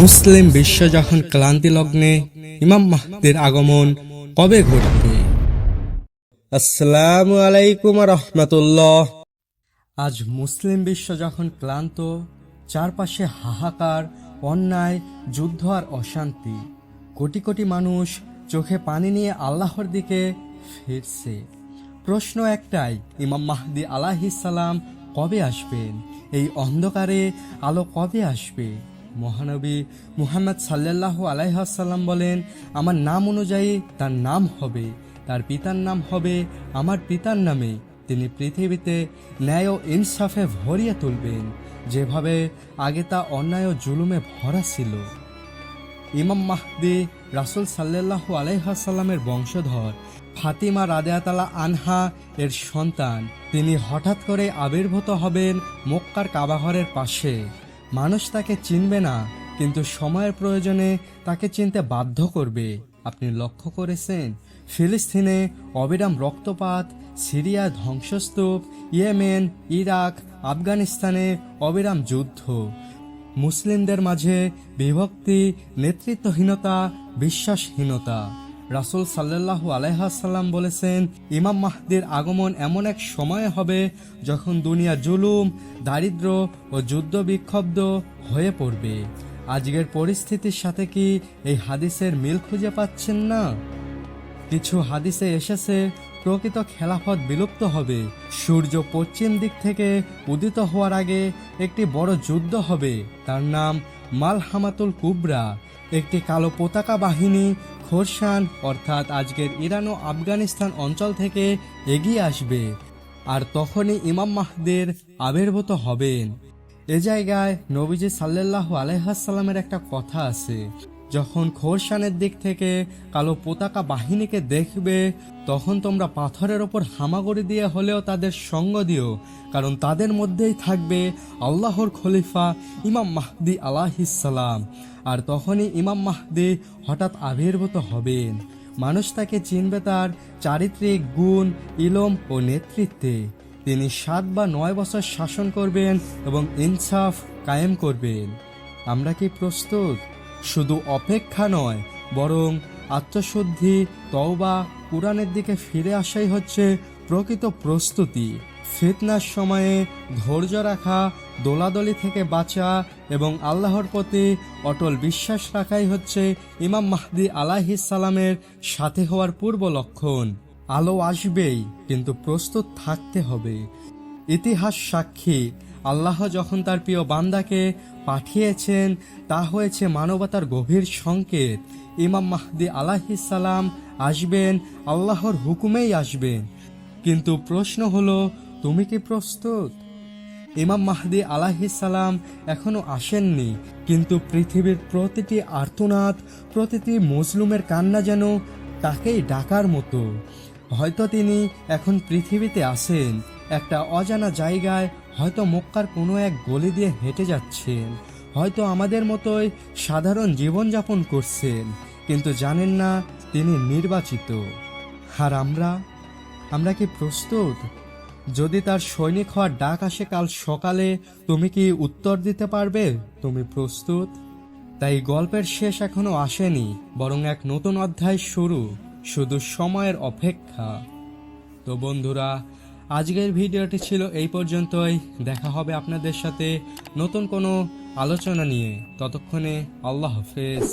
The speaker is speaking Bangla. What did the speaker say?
মুসলিম বিশ্ব যখন ক্লান্তি লগ্নে ইমাম মাহদির আগমন কবে ঘটবে? আসসালামু আলাইকুম রহমতুল্লাহ। আজ মুসলিম বিশ্ব যখন ক্লান্ত, চারপাশে হাহাকার, অন্যায়, যুদ্ধ আর অশান্তি। কোটি কোটি মানুষ চোখে পানি নিয়ে আল্লাহর দিকে ফিরছে। প্রশ্ন একটাই, ইমাম মাহদি আলাহিসাল্লাম কবে আসবেন? এই অন্ধকারে আলো কবে আসবে? মহানবী মুহাম্মদ সাল্লাল্লাহু আলাইহাসাল্লাম বলেন, আমার নাম অনুযায়ী তার নাম হবে, তার পিতার নাম হবে আমার পিতার নামে। তিনি পৃথিবীতে ন্যায় ও ইনসাফে ভরিয়ে তুলবেন, যেভাবে আগে তা অন্যায় ও জুলুমে ভরা ছিল। ইমাম মাহদি রাসুল সাল্লাল্লাহু আলাইহাসাল্লামের বংশধর ফাতিমা রাদেয়াতালা আনহা এর সন্তান। তিনি হঠাৎ করে আবির্ভূত হবেন মক্কার কাবাঘরের পাশে। মানুষ তাকে চিনবে না, কিন্তু সময়ের প্রয়োজনে তাকে চিনতে বাধ্য করবে। আপনি লক্ষ্য করেছেন, ফিলিস্তিনে অবিরাম রক্তপাত, সিরিয়া ধ্বংসস্তূপ, ইয়েমেন, ইরাক, আফগানিস্তানে অবিরাম যুদ্ধ। মুসলিমদের মাঝে বিভক্তি, নেতৃত্বহীনতা, বিশ্বাসহীনতা। রাসুল সাল্লাল্লাহু আলাইহাসাল্লাম বলেছেন, ইমাম মাহদির আগমন এমন এক সময় হবে যখন দুনিয়া জুলুম, দারিদ্র ও যুদ্ধ বিক্ষুব্ধ হয়ে পড়বে। আজকের পরিস্থিতির সাথে কি এই হাদিসের মিল খুঁজে পাচ্ছেন না? কিছু হাদিসে এসেছে, প্রকৃত খেলাফত বিলুপ্ত হবে। সূর্য পশ্চিম দিক থেকে উদিত হওয়ার আগে একটি বড় যুদ্ধ হবে। তার নাম মালহামাতুল কুবরা। একটি কালো পতাকা বাহিনী, খোরশান, অর্থাৎ আজকের ইরান ও আফগানিস্তান অঞ্চল থেকে এগিয়ে আসবে। আর তখনই ইমাম মাহদের আবির্ভূত হবেন। এ জায়গায় নবীজি সাল্লাহ আলাইহাসাল্লামের একটা কথা আছে। যখন খোরশানের দিক থেকে কালো পতাকা বাহিনীকে দেখবে, তখন তোমরা পাথরের ওপর হামাগুড়ি দিয়ে হলেও তাদের সঙ্গ দিও, কারণ তাদের মধ্যেই থাকবে আল্লাহর খলিফা ইমাম মাহদি আলাহিসাল্লাম আর তখনই ইমাম মাহদি হঠাৎ আবির্ভূত হবেন মানুষ তাকে চিনবে তার চারিত্রিক গুণ, ইলম ও নেতৃত্বে। তিনি সাত বা নয় বছর শাসন করবেন এবং ইনসাফ কায়েম করবেন। আমরা কি প্রস্তুত? শুধু অপেক্ষা নয়, বরং আত্মশুদ্ধি, তওবা, কোরআনের দিকে ফিরে আসাই হচ্ছে প্রকৃত প্রস্তুতি। ফিতনার সময়ে ধৈর্য রাখা, দোলাদলি থেকে বাঁচা এবং আল্লাহর প্রতি অটল বিশ্বাস রাখাই হচ্ছে ইমাম মাহদি সালামের সাথে হওয়ার পূর্ব লক্ষণ। আলো আসবেই, কিন্তু প্রস্তুত থাকতে হবে। ইতিহাস সাক্ষী আল্লাহ যখন তার প্রিয় বান্দাকে পাঠিয়েছেন, তা হয়েছে মানবতার গভীর সংকেত। ইমাম মাহদি সালাম আসবেন, আল্লাহর হুকুমেই আসবেন। কিন্তু প্রশ্ন হলো, তুমি কি প্রস্তুত? ইমাম মাহদি সালাম এখনও আসেননি, কিন্তু পৃথিবীর প্রতিটি আর্তনাদ, প্রতিটি মজলুমের কান্না যেন তাকেই ডাকার মতো। হয়তো তিনি এখন পৃথিবীতে আসেন একটা অজানা জায়গায় হয়তো মক্কার কোনো এক গলি দিয়ে হেঁটে যাচ্ছেন, হয়তো আমাদের মতোই সাধারণ জীবনযাপন করছেন, কিন্তু জানেন না তিনি নির্বাচিত। আর আমরা? আমরা কি প্রস্তুত? যদি তার সৈনিক হওয়ার ডাক আসে কাল সকালে, তুমি কি উত্তর দিতে পারবে? তুমি প্রস্তুত? তাই গল্পের শেষ এখনও আসেনি, বরং এক নতুন অধ্যায় শুরু, শুধু সময়ের অপেক্ষা। তো বন্ধুরা আজকের ভিডিওটি ছিল এই পর্যন্তই। দেখা হবে আপনাদের সাথে নতুন কোনো আলোচনা নিয়ে। ততক্ষণে আল্লাহ হাফেজ।